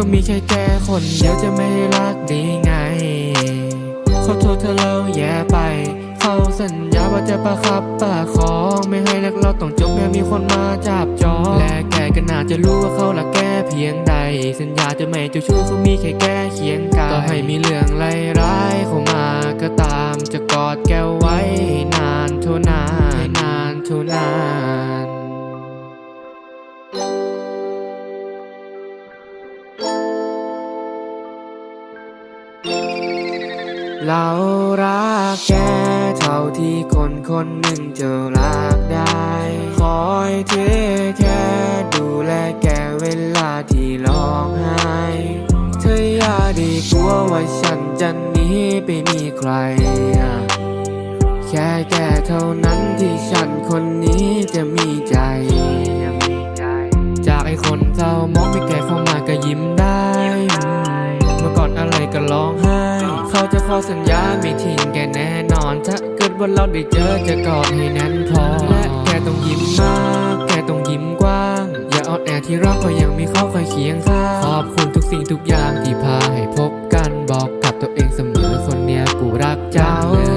ก็มีแค่แกคนเดียวจะไม่รักได้ไง ขอโทษเธอแล้วแย่ไป เขาสัญญาว่าจะประคับประคองไม่ให้รักเราต้องจบแม้มีคนมาจับจองและแกก็น่าจะรู้ว่าเขาละแกเพียงใด สัญญาจะไม่เจ้าชู้เขามีแค่แกเคียงกายต่อให้มีเรื่องไร้ายเข้ามา เรารักแกเท่าที่คนคนหนึ่งจะรักได้ คอยเทแค่ดูแลแกเวลาที่ร้องไห้เธออย่าได้กลัวว่าฉันจะหนีไปมีใคร แค่แกเท่านั้นที่ฉันคนนี้จะมีใจ ขอสัญญาไม่ทิ้งแกแน่นอน ถ้าเกิดว่าเราได้เจอจะกอดให้แน่นพอ และแกต้องยิ้มมาก แกต้องยิ้มกว้าง อย่าอ่อนแอที่รักก็ยังมีเขาคอยเคียงข้างขอบคุณทุกสิ่งทุกอย่างที่พาให้พบกันบอกกับตัวเองเสมอคนเนี้ยกูรักเลยรักแกเท่า